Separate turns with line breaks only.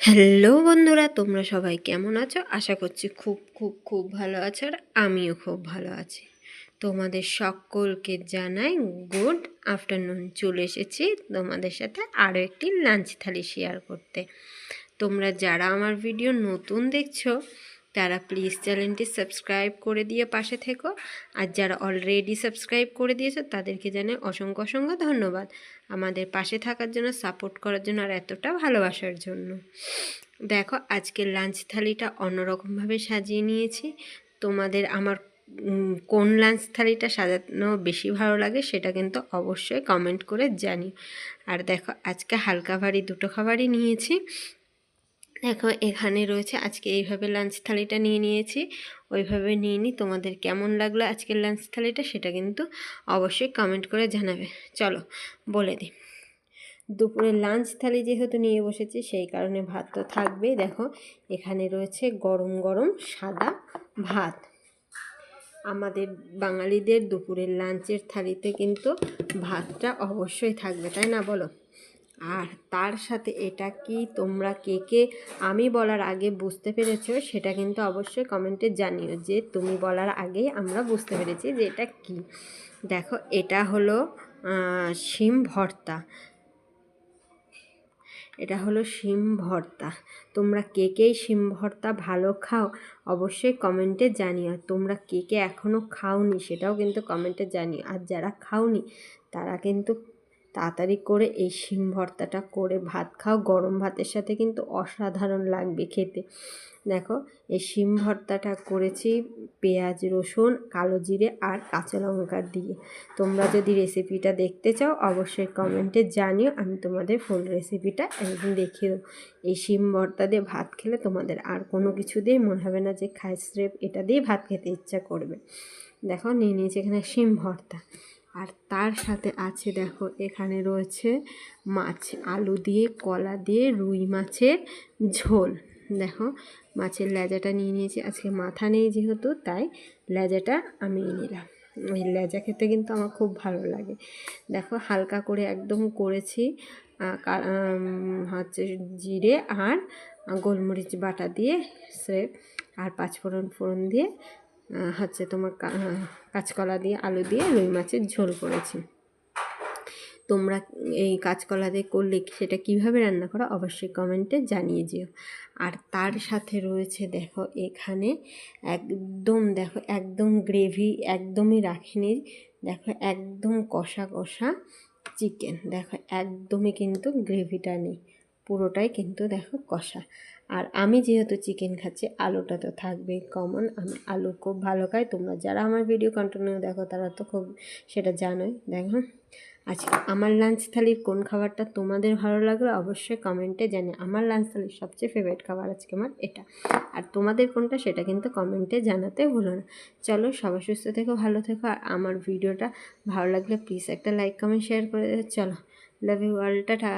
Hello বন্ধুরা, তোমরা সবাই কেমন আছো? আশা করছি খুব খুব খুব ভালো আছো আর আমিও খুব ভালো আছি। তোমাদের সকলকে জানাই গুড আফটারনুন, চলে এসেছি তোমাদের সাথে আরও একটি লাঞ্চ থালি শেয়ার করতে। তোমরা যারা আমার ভিডিও নতুন দেখছ তারা প্লিজ চ্যানেলটি সাবস্ক্রাইব করে দিয়ে পাশে থেকো। আর যারা অলরেডি সাবস্ক্রাইব করে দিয়েছ, তাদেরকে জানাই অসংখ্য অসংখ্য ধন্যবাদ। আমাদের পাশে থাকার জন্য সাপোর্ট করার জন্য আর এতটা ভালোবাসার জন্য। দেখো, আজকের লাঞ্চ থালিটা অন্যরকমভাবে সাজিয়ে নিয়েছি। তোমাদের আমার কোন লাঞ্চ থালিটা সাজানো বেশি ভালো লাগে সেটা কিন্তু অবশ্যই কমেন্ট করে জানি আর দেখো, আজকে হালকা ভারী দুটো খাবারই নিয়েছি। দেখো, এখানে রয়েছে, আজকে এইভাবে লাঞ্চ থালিটা নিয়ে নিয়েছি। ওইভাবে নিয়ে নিই তোমাদের কেমন লাগল আজকের লাঞ্চ থালিটা সেটা কিন্তু অবশ্যই কমেন্ট করে জানাবে। চলো, বলে দিই। দুপুরে লাঞ্চ থালি যেহেতু নিয়ে বসেছি, সেই কারণে ভাত তো থাকবেই। দেখো, এখানে রয়েছে গরম গরম সাদা ভাত। আমাদের বাঙালিদের দুপুরের লাঞ্চের থালিতে কিন্তু ভাতটা অবশ্যই থাকবে, তাই না বলো? আর তার সাথে এটা কি, তোমরা কে কে, আমি বলার আগে বুঝতে পেরেছ, সেটা কিন্তু অবশ্যই কমেন্টে জানিও যে তুমি বলার আগেই আমরা বুঝতে পেরেছি যে এটা কি। দেখো, এটা হলো শিম ভর্তা। এটা হলো শিম ভর্তা। তোমরা কে কে শিম ভর্তা ভালো খাও, অবশ্যই কমেন্টে জানিও। তোমরা কে কে এখনও খাওনি, সেটাও কিন্তু কমেন্টে জানিও। আর যারা খাওনি, তারা কিন্তু তাড়াতাড়ি করে এই শিম ভর্তাটা করে ভাত খাও। গরম ভাতের সাথে কিন্তু অসাধারণ লাগবে খেতে। দেখো, এই শিম ভর্তাটা করেছি পেঁয়াজ, রসুন, কালো জিরে আর কাঁচা লঙ্কা দিয়ে। তোমরা যদি রেসিপিটা দেখতে চাও, অবশ্যই কমেন্টে জানিও, আমি তোমাদের ফুল রেসিপিটা একদিন দেখিয়ে দেবো। এই শিম ভর্তা দিয়ে ভাত খেলে তোমাদের আর কোনো কিছু দিয়ে মনে হবে না যে খাই স্রেপ এটা দিয়ে ভাত খেতে ইচ্ছা করবে। দেখো, নিয়ে নিয়েছি এখানে শিম ভর্তা। আর তার সাথে আছে দেখো, এখানে রয়েছে মাছ, আলু দিয়ে, কলা দিয়ে, রুই মাছের ঝোল। দেখো, মাছের লেজাটা নিয়ে নিয়েছি। আজকে মাথা নেই যেহেতু, তাই লেজাটা আমি নিলাম। ওই লেজা খেতে কিন্তু আমার খুব ভালো লাগে। দেখো, হালকা করে একদম করেছি হচ্ছে জিরে আর গোলমরিচ বাটা দিয়ে সে আর পাঁচফোড়ন ফোড়ন দিয়ে হচ্ছে তোমার কাঁচকলা দিয়ে, আলু দিয়ে রুই মাছের ঝোল করেছি। তোমরা এই কাঁচকলা দিয়ে করলে সেটা কীভাবে রান্না করো অবশ্যই কমেন্টে জানিয়ে যেও। আর তার সাথে রয়েছে দেখো এখানে একদম, দেখো একদম গ্রেভি একদমই রাখিনি। দেখো একদম কষা কষা চিকেন। দেখো একদমই কিন্তু গ্রেভিটা নেই। পুরোটাই কিন্তু দেখো কষা। আর আমি যেহেতু চিকেন খাচ্ছি, আলুটা তো থাকবেই কমন আমি আলু খুব ভালো খাই। তোমরা যারা আমার ভিডিও কন্টিনিউ দেখো, তারা তো খুব সেটা জানোই। দেখো, আজকে আমার লাঞ্চ থালির কোন খাবারটা তোমাদের ভালো লাগল অবশ্যই কমেন্টে জানি আমার লাঞ্চ থালির সবচেয়ে ফেভারিট খাবার আজকে আমার এটা। আর তোমাদের কোনটা সেটা কিন্তু কমেন্টে জানাতে ভুলো না। চলো, সবাই সুস্থ থেকো, ভালো থেকো। আর আমার ভিডিওটা ভালো লাগলে প্লিজ একটা লাইক কমেন্ট শেয়ার করে চলো লাভ ইউ অল টাটা।